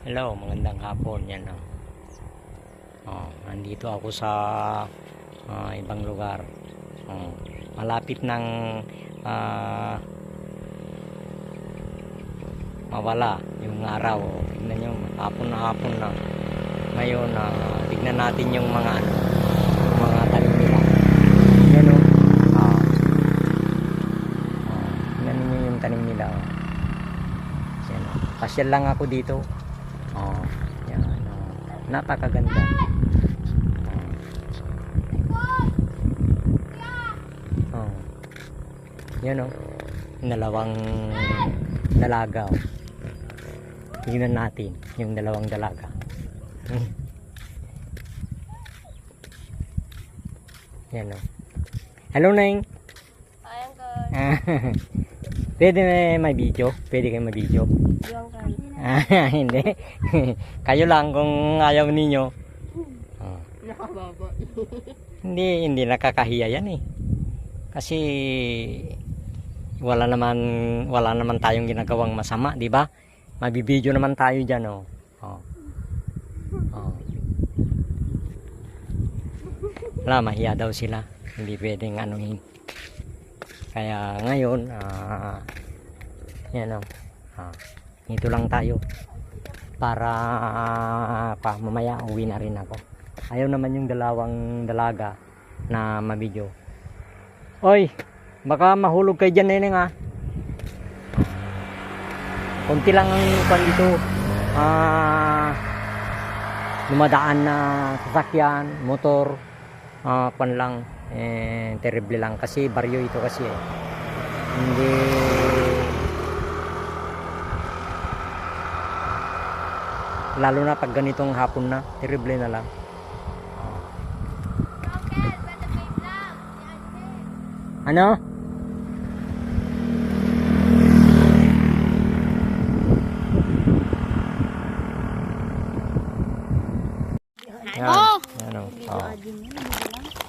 Hello, magandang hapon yan oh. Oh, nandito ako sa ah, ibang lugar. Oh, malapit ng ah, mawala yung araw. Oh. Tignan nyo, hapon na hapon na. Ngayon, ah, tignan natin yung mga ano, mga tanim nila. Yan oh. Ah. Tignan ninyo yung tanim nila. Oh. Yan, oh. Pasyal lang ako dito. Napakaganda. Oh. Oh. Yan oh. Dalawang dalaga. Oh. Tingnan natin yung dalawang dalaga. Hmm. Yan oh. Hello, Neng. Hi, Uncle. Pwede na may video? Pwede kayo may video? You, Uncle. Hindi. Kayo lang kung ayaw ninyo. Oh. Hindi, hindi nakakahiya yan eh. Kasi wala naman wala naman tayong ginagawang masama, di ba? Mabibideo naman tayo diyan, oh. Oh. Oh. Wala, mahiya daw sila. Hindi pwedeng anuhin. Kaya ngayon, ah, yan oh. Ah, dito lang tayo. Para pa, mamaya uwi na rin ako. Ayaw naman yung dalawang dalaga na mabidyo. Oy, baka mahulog kayo dyan, neneng ah. Kunti lang ang kwan dito. Ah, lumadaan na sasakyan, motor, ah, kwan lang, eh, terrible lang kasi baryo ito kasi eh. Hindi lalo na pag ganitong hapon na, terrible na lang. Ano? Yan. Oh! Yan. Oh.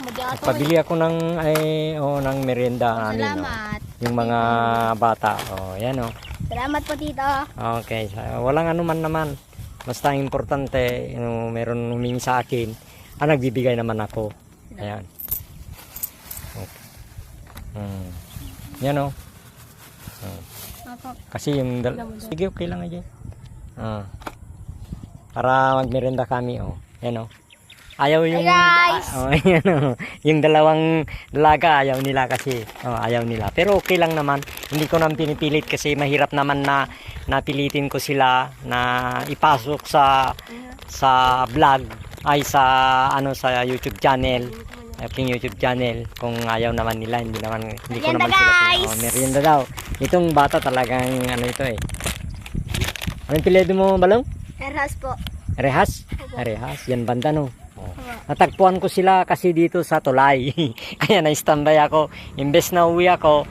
Madyato. Pabili ako ng ay oh, ng merienda namin. Oh. Yung mga bata. Oh, yan oh. Salamat po, tito. Okay, walang anuman naman. Basta ang importante, yung meron humingi sa akin, ah, nagbibigay naman ako. Ayan. Okay. Hmm. Yan o. Ako. Kasi yung... Dal- Sige, okay lang aja. Ah. Para magmerenda kami, oh. Yan o. Ayaw yung... guys! Ah, oh. Yung dalawang dalaga, ayaw nila kasi. Oh, ayaw nila. Pero okay lang naman. Hindi ko naman pinipilit kasi mahirap naman na napilitin ko sila na ipasok sa sa vlog ay sa ano sa YouTube channel aking YouTube channel kung ayaw naman nila hindi naman hindi ko naman sila guys! oh, merienda daw itong bata talagang ano ito eh anong piledo mo balong? Herhas po. Rehas? Rehas yan banda no. Natagpuan ko sila kasi dito sa Tulay. Kaya na-standby ako. Imbes na uwi ako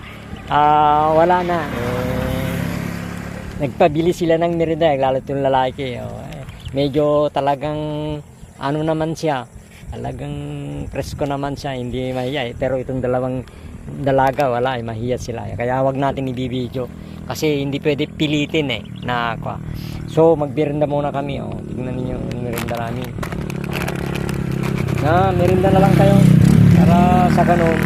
ah, wala na. Eh, nagpabili sila ng merienda lalo yung lalaki oh. eh, medyo talagang ano naman siya talagang presko naman siya hindi mahiya eh. pero itong dalawang dalaga wala eh mahiya sila kaya wag natin ibibidyo kasi hindi pwede pilitin eh na so magbirenda muna kami oh. Tingnan niyo yung merienda namin na merienda na lang kayo. Para sa ganun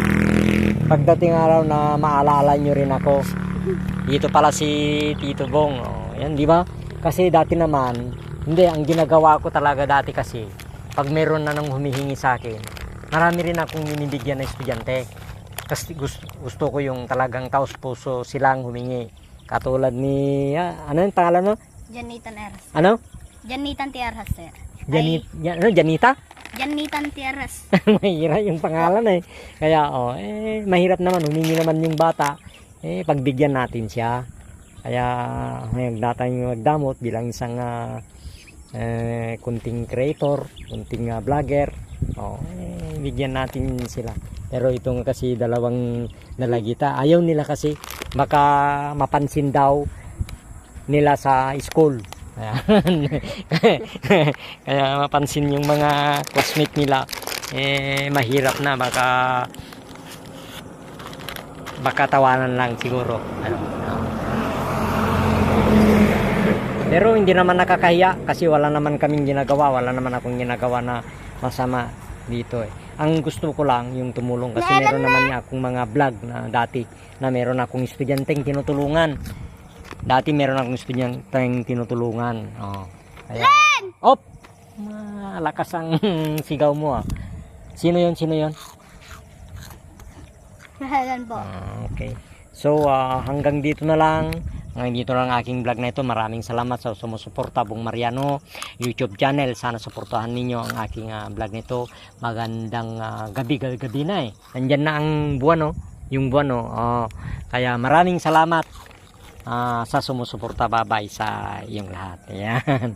pagdating araw na maalala nyo rin ako. Dito pala si Tito Bong oh, yan di ba? Kasi dati naman hindi ang ginagawa ko talaga dati kasi pag meron na nang humihingi sa akin marami rin akong minibigyan na estudyante. Kasi gusto, gusto ko yung talagang taos puso silang humingi. Katulad ni ah, ano yung pangalan mo? Janitan Erhas. ano? Janitan Tierras, sir. Janit, Jan- ano Janita Janitan Tierras. mahirap yung pangalan eh. Kaya oh, eh mahirap naman humingi naman yung bata. Eh pagbigyan natin siya. Kaya huwag natin magdamot bilang isang ah, eh, kunting creator, kunting ah, vlogger. Oh, eh, bigyan natin sila. Pero itong kasi dalawang nalagita, ayaw nila kasi baka mapansin daw nila sa school. Ayan. Kaya mapansin yung mga classmate nila eh mahirap na baka baka tawanan lang siguro. Ano. Pero hindi naman nakakahiya kasi wala naman kaming ginagawa, wala naman akong ginagawa na masama dito eh. Ang gusto ko lang yung tumulong kasi meron naman akong mga vlog na dati na meron akong estudyanteng tinutulungan. Dati meron akong estudyanteng tinutulungan. Oh. Kaya, op! Malakas ang sigaw mo ah. Sino yon Sino yon Yan po. Ah, okay. So, ah, hanggang dito na lang. Hanggang dito na lang ang aking vlog na ito. Maraming salamat sa sumusuporta Bong Mariano YouTube channel. Sana suportahan ninyo ang aking ah, vlog nito. Magandang ah, gabi, gabi, gabi na eh. Nandyan na ang buwan, oh. Yung buwan, oh. Oh, kaya maraming salamat ah, sa sumusuporta. Bye-bye sa iyong lahat. Ayan.